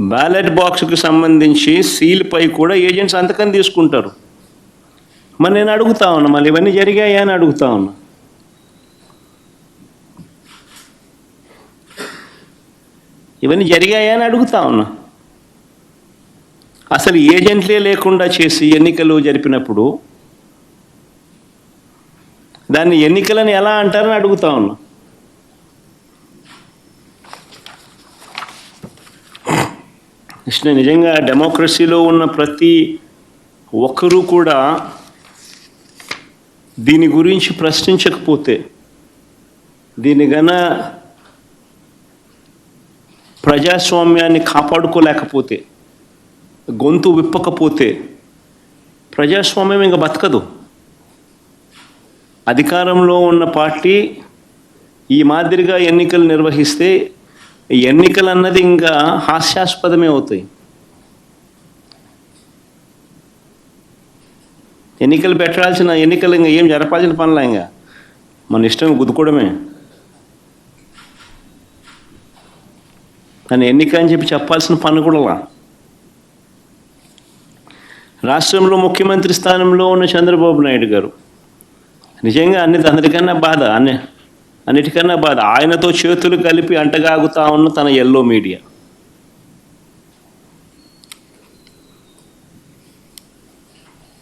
Ballot బాక్స్కి సంబంధించి సీల్పై కూడా ఏజెంట్స్ అంతకం తీసుకుంటారు. మరి నేను అడుగుతా ఉన్నా మళ్ళీ ఇవన్నీ జరిగాయా అని అడుగుతా ఉన్నా. ఇవన్నీ జరిగాయా అని అడుగుతా ఉన్నా. అసలు ఏజెంట్లే లేకుండా చేసి ఎన్నికలు జరిపినప్పుడు దాన్ని ఎన్నికలను ఎలా అంటారని అడుగుతా ఉన్నా. కృష్ణ నిజంగా డెమోక్రసీలో ఉన్న ప్రతి ఒక్కరూ కూడా దీని గురించి ప్రశ్నించకపోతే దీని గన ప్రజాస్వామ్యాన్ని కాపాడుకోలేకపోతే గొంతు విప్పకపోతే ప్రజాస్వామ్యం ఇంకా బతకదు. అధికారంలో ఉన్న పార్టీ ఈ మాదిరిగా ఎన్నికలు నిర్వహిస్తే ఎన్నికలు అన్నది ఇంకా హాస్యాస్పదమే అవుతాయి. ఎన్నికలు పెట్టాల్సిన ఎన్నికలు ఇంకా ఏం జరపాల్సిన పనులే ఇంకా? మన ఇష్టం గుద్దుకోవడమే. దాన్ని ఎన్నిక అని చెప్పి చెప్పాల్సిన పని కూడా రాష్ట్రంలో ముఖ్యమంత్రి స్థానంలో ఉన్న చంద్రబాబు నాయుడు గారు. నిజంగా అన్ని అందరికన్నా బాధ అన్నీ అన్నిటికన్నా బాధ. ఆయనతో చేతులు కలిపి అంటగాగుతా ఉన్న తన ఎల్లో మీడియా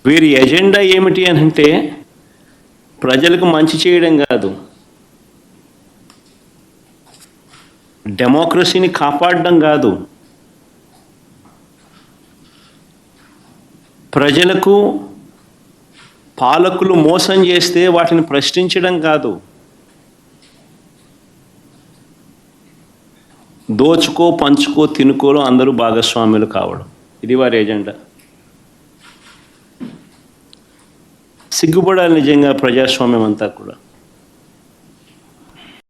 వీరి ఎజెండా ఏమిటి అని అంటే ప్రజలకు మంచి చేయడం కాదు. డెమోక్రసీని కాపాడడం కాదు. ప్రజలకు పాలకులు మోసం చేస్తే వాటిని ప్రశ్నించడం కాదు. దోచుకో పంచుకో తినుకోలో అందరూ భాగస్వాములు కావడం. ఇది వారి ఏజెండా సిగ్గుపడాలి నిజంగా ప్రజాస్వామ్యం అంతా కూడా.